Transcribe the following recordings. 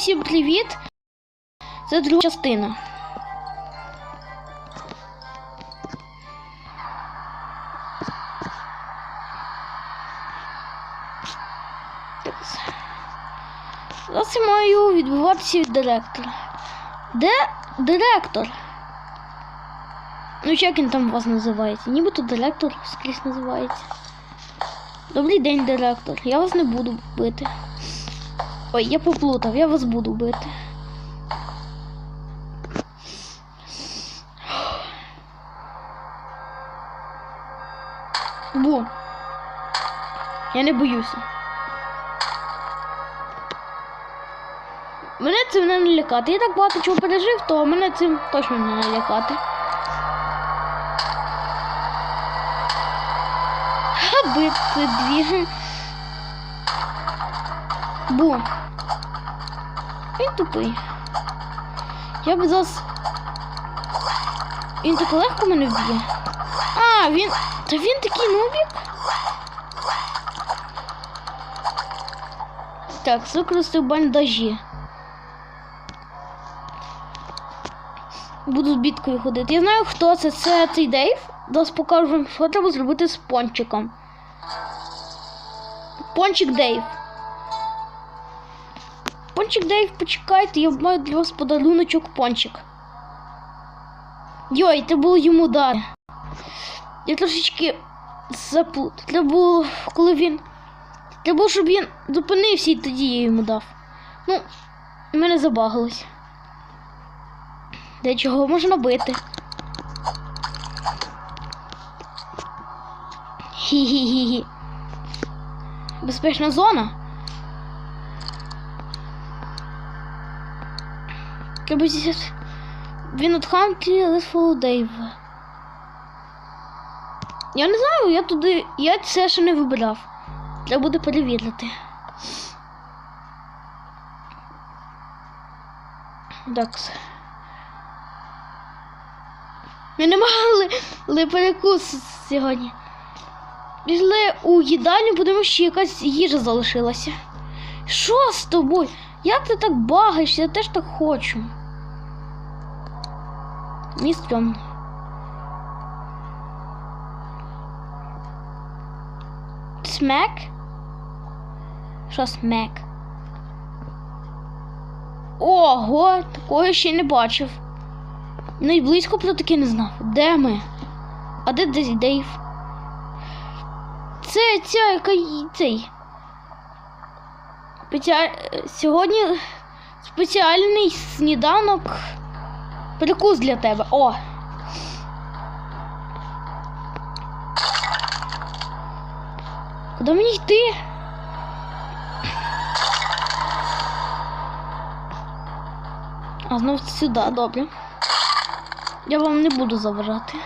всім привіт! Це друга частина. Зараз я маю відбуватися від директора. Де директор? Ну, як він там вас називається? Нібито директор скрізь називається. Добрий день, директор. Я вас не буду бити. Ой, я поплутав, я вас буду бити. Бу. Я не боюся. Мене цим не налякати. Я так багато чого пережив, то мене цим точно не налякати. Ха, бити дві. Бу. Він тупий. Я б зараз. Він так легко мене вб'є. А, він. Та він такий нубік. Так, використаю бандажі. Буду з біткою ходити. Я знаю, хто це. Це цей Дейв. Зараз покажу вам, що треба зробити з пончиком. Пончик Дейв. Пончик Дейв, почекайте, я маю для вас подаруночок пончик. Йой, це було йому дар. Я трошечки заплут. Треба було, коли він. Треба було, щоб він зупинився і тоді я йому дав. Ну, в мене забагалось. Де чого можна бити? Хі-хі-хі-хі. Безпечна зона. Він от хамки follow Dave. Я не знаю, я туди. Я це ще не вибирав. Треба буде перевірити. Так. Ми не мали ли перекус сьогодні. Пішли у їдальню, подивимося, що якась їжа залишилася. Що з тобою? Як ти так багаєшся? Я теж так хочу. Містром. Смек? Що смек? Ого, такого ще не бачив. Навіть близько про таке не знав. Де ми? А де десь Дейв? Це ця яка цей. Сьогодні спеціальний сніданок. Перекус для тебе. О! Куди мені йти? А знов сюди, добре. Я вам не буду заважати.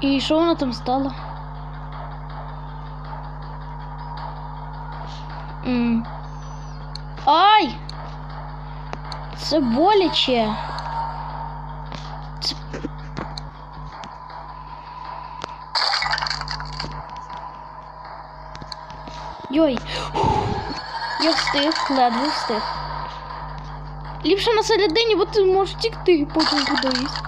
І що вона там стала? М. Ай! Це боляче. Це... Йой. Я встиг, ледве встиг. Ліпше на середині, бо ти можеш втікти потім кудись.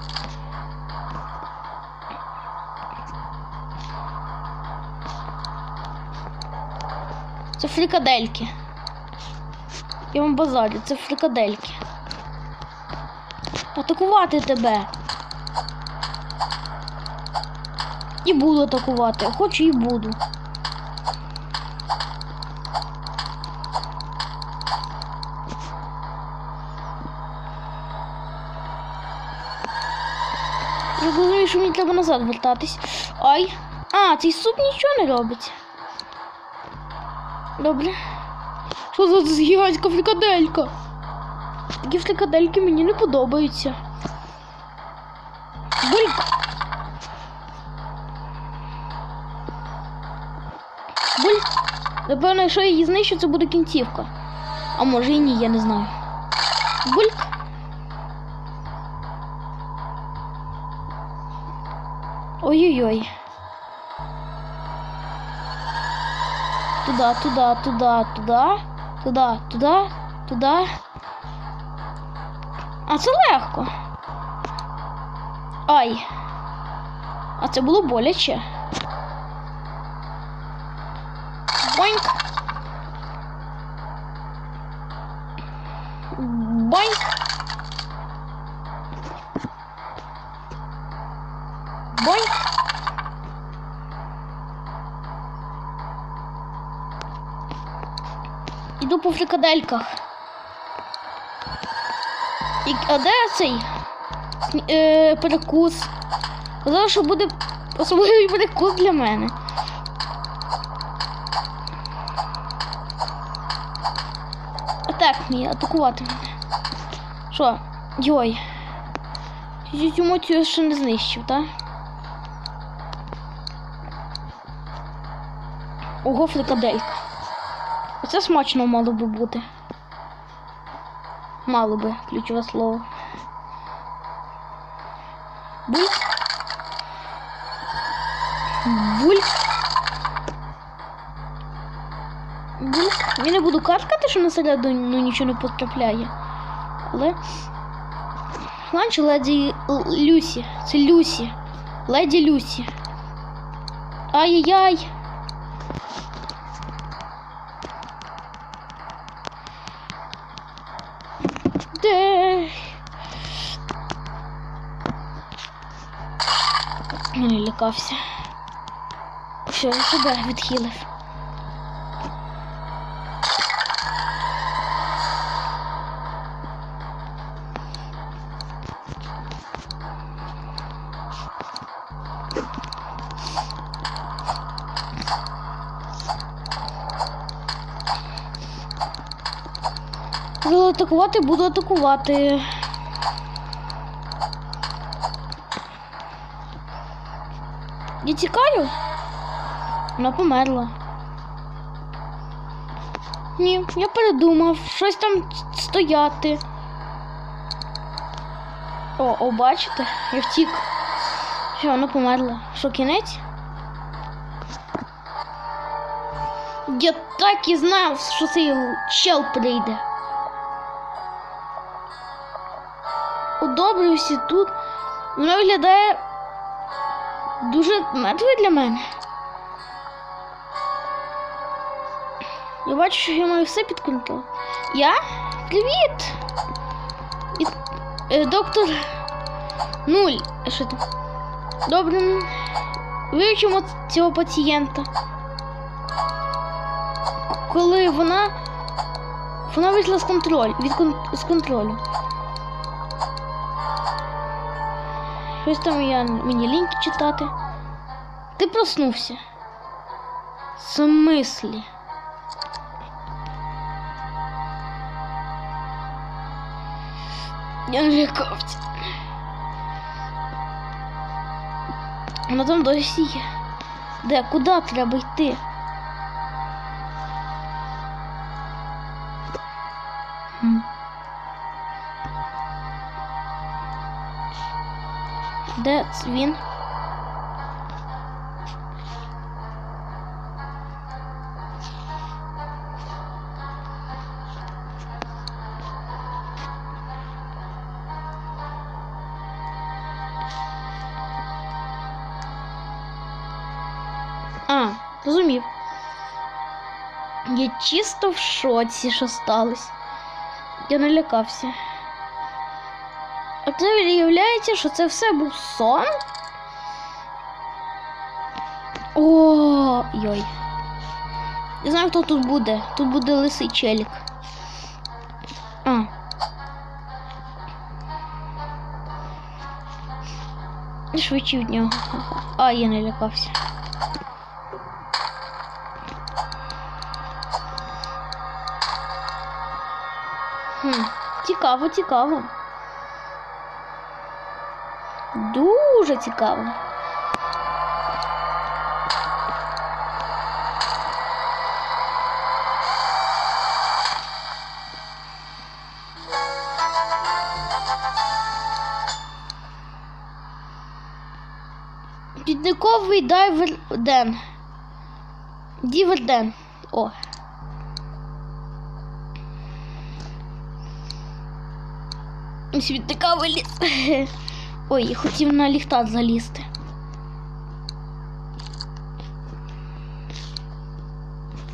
Це фрикадельки. Я вам базарю, це фрикадельки. Атакувати тебе. І буду атакувати. Хочу і буду. Я розумію, що мені треба назад вертатись. Ай. А, цей суп нічого не робить. Добре. Що за гігантська фрикаделька? Такі фрикадельки мені не подобаються. Бульк. Бульк. Напевно, якщо я її знищу, це буде кінцівка. А може і ні, я не знаю. Бульк. Ой-ой-ой. Туда, туда, туда, туда, туда, туда, туда. А це легко. Ай. А це було боляче. Боинк. Боинк. Боинк. По фрикадельках. І, а де цей е, перекус? Казали, що буде особливий перекус для мене. Атак мій, атакувати мене. Що? Йой. Цю моцію ще не знищив, так? Ого, фрикаделька. Оце смачно мало би бути. Мало би, ключове слово. Буль. Буль. Буль. Я не буду каркати, що на середину нічого не потрапляє. Але. Ланч леді Люсі. Це Люсі. Леді Люсі. Ай-яй-яй. Я не лякався. Все, я себе відхилив. Коли атакувати, буду атакувати. Я тікаю? Вона померла. Ні, я передумав. Щось там стояти. О, о, бачите? Я втік. Що, вона померла. Що, кінець? Я так і знав, що цей чел прийде. Удобрився тут. Вона виглядає дуже мертвою для мене. Я бачу, що я маю все під контролем. Я? Привіт! І, е, доктор Нуль. Що там? Добре. Вивчимо цього пацієнта. Коли вона. Вона вийшла з контролю. Від з контролю. Щось там я мені ліньки читати. Ти проснувся. В смислі? Я не лякався. Вона там досі є. Де? Куди треба йти? Де він? А, розумів. Я чисто в шоці, що сталося. Я не це виявляється, що це все був сон? О, йой. Я знаю, хто тут буде. Тут буде лисий челік. А. Швидше від нього. А, я не лякався. Хм, цікаво, цікаво. Дуже цікаво. Підниковий дайвер Ден. Дівер Ден. О. Світика виліз. Ой, я хотів на ліхтар залізти.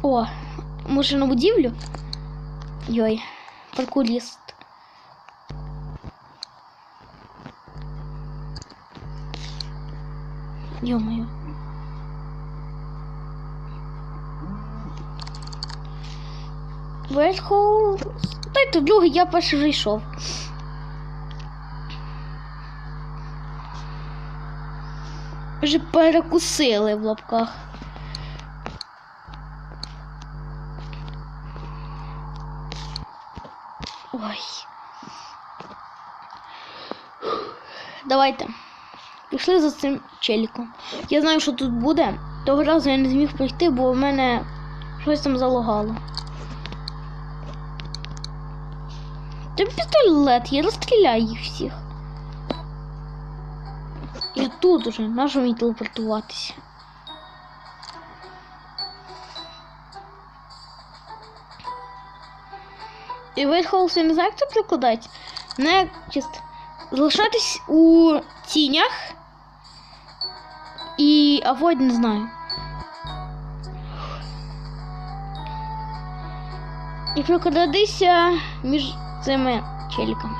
О, може на будівлю? Йой, паркуріст. Йо-моє. Верхол. Дайте другий, я перший вже йшов. Вже перекусили в лапках. Ой. Давайте. Пішли за цим челіком. Я знаю, що тут буде. Того разу я не зміг прийти, бо в мене щось там залагало. Це пістолет, я розстріляю їх всіх. Тут уже, нащо мені телепортуватися? І Вейтхолс, я не знаю, як це прикладати. Не чисто. Залишатись у тінях. І авойд не знаю. І прокрадатися між цими челіками.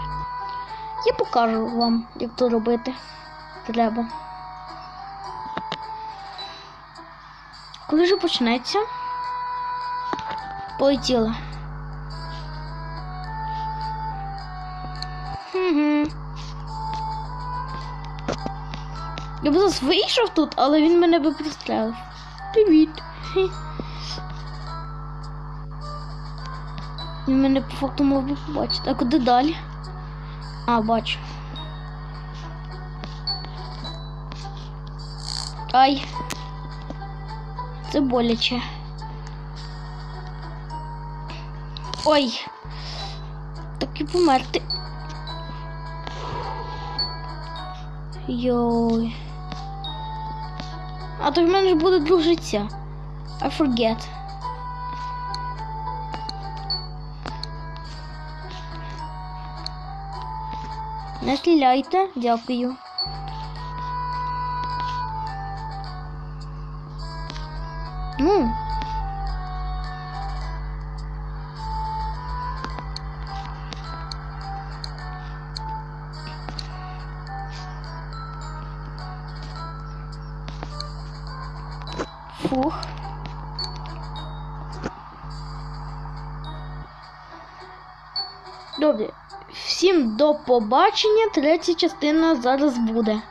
Я покажу вам, як то робити. Треба. Коли ж почнеться? Полетіли. Угу. Я б зараз вийшов тут, але він мене би пристрелив. Привіт. Він мене по факту мав би побачити. А куди далі? А, бачу. Ай. Це боляче. Ой. Так і померти. Йой. А то в мене ж буде друг життя. I forget. Не стріляйте, дякую. Фух. Добре. Всім до побачення. Третя частина зараз буде.